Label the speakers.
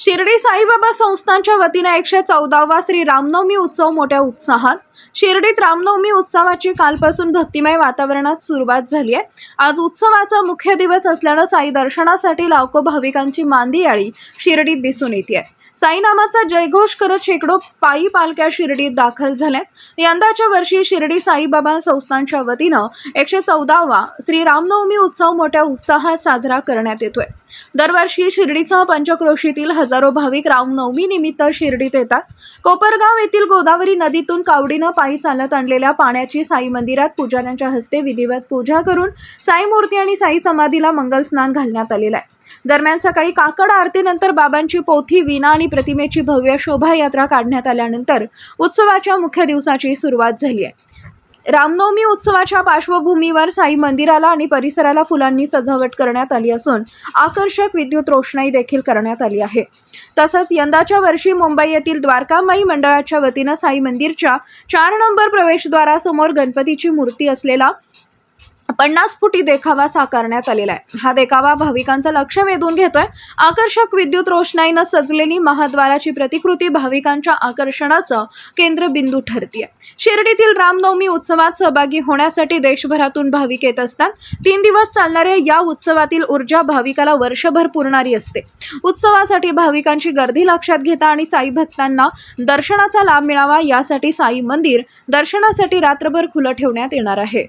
Speaker 1: शिर्डी साईबाबा संस्थांच्या वतीने एकशे चौदावा श्री रामनवमी उत्सव मोठ्या उत्साहात. शिर्डीत रामनवमी उत्सवाची कालपासून भक्तिमय वातावरणात सुरुवात झाली आहे. आज उत्सवाचा मुख्य दिवस असल्यानं साई दर्शनासाठी लाखो भाविकांची मांदी याळी शिर्डीत दिसून येते. साईनामाचा जयघोष करत शेकडो पायी पालख्या शिर्डीत दाखल झाल्यात यंदाच्या वर्षी शिर्डी साईबाबा संस्थांच्या वतीनं एकशे चौदावा श्री रामनवमी उत्सव मोठ्या उत्साहात साजरा करण्यात येतोय. दरवर्षी शिर्डीचा पंचक्रोशीतील हजारो भाविक रामनवमी निमित्त शिर्डीत येतात. कोपरगाव येथील गोदावरी नदीतून कावडीनं पायी चालत आणलेल्या पाण्याची साई मंदिरात पुजाऱ्यांच्या हस्ते विधिवत पूजा करून साई मूर्ती आणि साई समाधीला मंगल स्नान घालण्यात आलेलं आहे. दरम्यान सकाळी काकड आरतीनंतर बाबांची पोथी विना आणि प्रतिमेची भव्य शोभायात्रा काढण्यात आल्यानंतर उत्सवाच्या मुख्य दिवसाची सुरुवात झाली आहे. रामनवमी उत्सवाच्या पार्श्वभूमीवर साई मंदिराला आणि परिसराला फुलांनी सजावट करण्यात आली असून आकर्षक विद्युत रोषणाई देखील करण्यात आली आहे. तसंच यंदाच्या वर्षी मुंबई येथील द्वारकामाई मंडळाच्या वतीनं साई मंदिरच्या चार नंबर प्रवेशद्वारासमोर गणपतीची मूर्ती असलेला पन्नास फुटी देखावा साकारण्यात आलेला आहे. हा देखावा भाविकांचं लक्ष वेधून घेतोय. आकर्षक विद्युत रोषणाईनं सजलेली महाद्वाराची प्रतिकृती भाविकांच्या आकर्षणाचं केंद्रबिंदू ठरतीय. शिर्डीतील रामनवमी उत्सवात सहभागी होण्यासाठी देशभरातून भाविक येत असतात. तीन दिवस चालणाऱ्या या उत्सवातील ऊर्जा भाविकाला वर्षभर पुरणारी असते. उत्सवासाठी भाविकांची गर्दी लक्षात घेता आणि साई भक्तांना दर्शनाचा लाभ मिळावा यासाठी साई मंदिर दर्शनासाठी रात्रभर खुलं ठेवण्यात येणार आहे.